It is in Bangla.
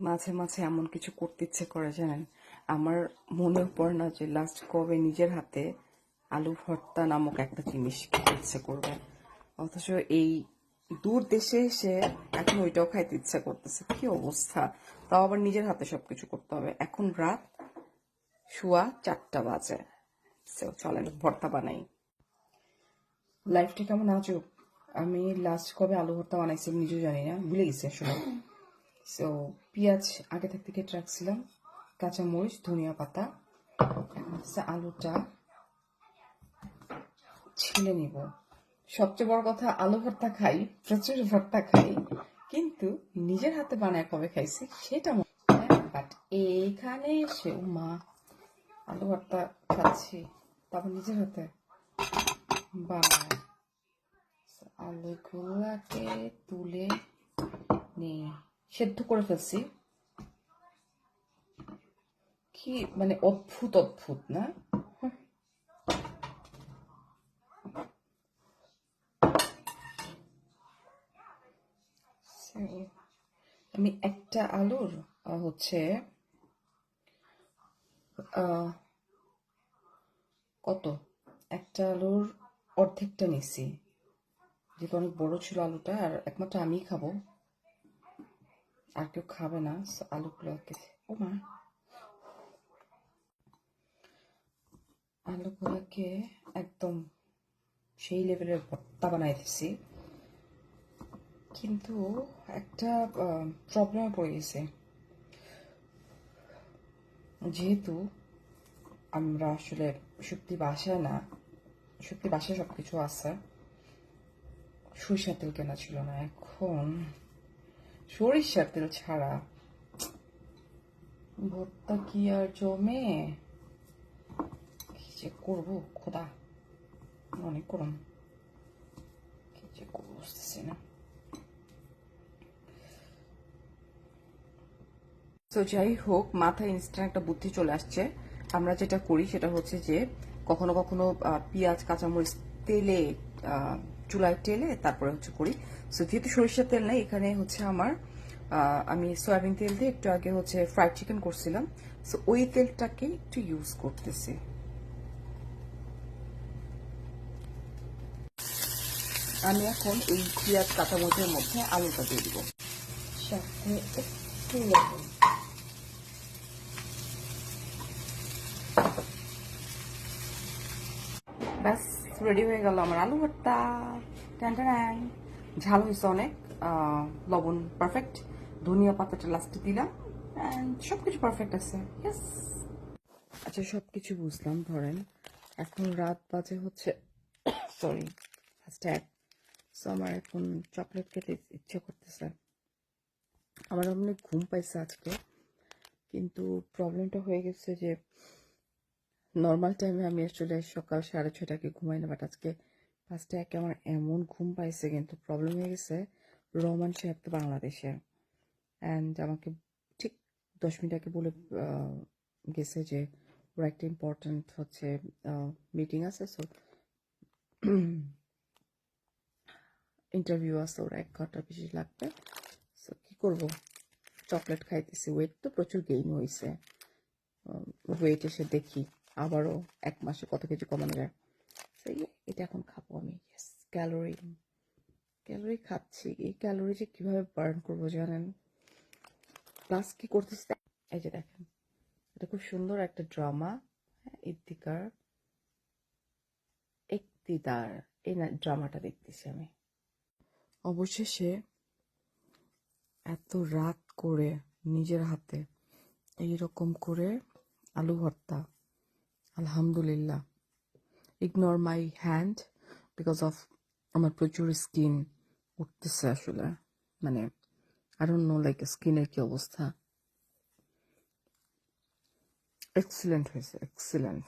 মাঝে মাঝে এমন কিছু করতে ইচ্ছে করে, জানেন? আমার মনে পড়ে না যে লাস্ট কবে নিজের হাতে আলু ভর্তা নামক একটা জিনিস খেতে ইচ্ছে করবে। অথচ এই দূর দেশে এসে এখন ওইটাও খাইতে ইচ্ছা করতেছে। কি অবস্থা? তাও আবার নিজের হাতে সবকিছু করতে হবে। এখন রাত শুয়া চারটা বাজে। চলেন, ভর্তা বানাই। লাইফটা কেমন আজব? আমি লাস্ট কবে আলু ভর্তা বানাইছি নিজেও জানি না। ভুলে গেছি আসলে। সো পেঁয়াজ আগে থাকতে কেটে রাখছিলাম, কাঁচামরিচ, ধনিয়া পাতা আলুটা ছিলে নিব। সবচেয়ে বড় কথা, আলু ভর্তা খাই, প্রচুর ভর্তা খাই, কিন্তু নিজের হাতে বানায় কবে খাইছি সেটা বাট এইখানে এসে মা আলু ভর্তা খাচ্ছি, তারপর নিজের হাতে বানায়। আলুগুলাকে তুলে নিই সেদ্ধ করে ফেলছি। কি মানে অদ্ভুত অদ্ভুত, না? আমি একটা আলুর হচ্ছে কত? একটা আলুর অর্ধেকটা নিছি যেহেতু অনেক বড় ছিল আলুটা, আর একমাত্র আমিই খাব। আর কেউ খাবে না so আলুগুলোকে ও মা। আলুগুলোকে একদম সেই লেভেলের ভর্তা বানাই দিছি। কিন্তু একটা প্রবলেমে পড়ে গেছে। যেহেতু আমরা আসলে সত্যি বাসায় না সত্যি বাসায় সব কিছু আছে। সরিষার তেল কেনা ছিল না, এখন সরিষার তেল ছাড়া। ভর্তা কি আর জমে? কি যে করব? খোদা অনেক গরম কি যে করব বুঝতেছি না। তো যাই হোক, মাথায় ইনস্ট্যান্ট একটা বুদ্ধি চলে আসছে। আমরা যেটা করি সেটা হচ্ছে যে, কখনো কখনো পেঁয়াজ, কাঁচামরিচ তেলে চুলায় তেলে তারপরে হচ্ছে করি। সো যেহেতু সরিষার তেল নেই এখানে হচ্ছে আমার আমি সয়াবিন তেল দিয়ে একটু আগে হচ্ছে ফ্রাইড চিকেন করছিলাম। সো ওই তেলটাকে একটু ইউজ করতেছি। আমি এখন এই পেঁয়াজ কাঁচামরিচের মধ্যে আলুটা দিয়ে দিব। সাথে একটু লবণ। ব্যাস রেডি হয়ে গেল আমার আলু ভর্তা। টান ঝাল হয়েছে অনেক লবণ পারফেক্ট ধনিয়া পাতাটা লাস্টে দিলাম অ্যান্ড সব কিছু পারফেক্ট আছে আচ্ছা সব কিছু বুঝলাম, ধরেন, এখন রাত বাজে হচ্ছে সরি এক সো আমার এখন চকলেট খেতে ইচ্ছে করতেছে। আমার অনেক ঘুম পাইছে আজকে, কিন্তু প্রবলেমটা হয়ে গেছে যে নর্মাল টাইমে আমি আসলে সকাল সাড়ে ছটাকে ঘুমাই না বাট আজকে ফার্স্টে একে আমার এমন ঘুম পাইছে কিন্তু প্রবলেম হয়ে গেছে রহমান সাহেব তো বাংলাদেশে অ্যান্ড আমাকে ঠিক দশ মিনিট আগে বলে গেছে যে ওর একটা ইম্পর্ট্যান্ট হচ্ছে মিটিং আছে সো ইন্টারভিউ আছে, ওরা এক ঘণ্টা বেশি লাগবে। সো কী করব? চকলেট খাইতেছি ওয়েট তো প্রচুর গেইন হয়েছে ওয়েট এসে দেখি আবারও এক মাসে কত কেজি কমানো যায়। Yeah, এটা এখন খাব আমি ইয়েস ক্যালোরি ক্যালোরি খাচ্ছি। এই ক্যালোরি যে কীভাবে বার্ন করব জানেন? প্লাস কি করতেছি এই যে দেখেন এটা খুব সুন্দর একটা ড্রামা ইদ্দিকার একতিদার এই ড্রামাটা দেখতেছি আমি। অবশেষে এত রাত করে নিজের হাতে এইরকম করে আলু ভর্তা আলহামদুলিল্লাহ। ignore my hand because of আমার প্রচুর স্কিন উঠতেছে আসলে মানে আই ডোন্ট নো লাইক স্কিনের কি অবস্থা এক্সিলেন্ট হয়েছে এক্সিলেন্ট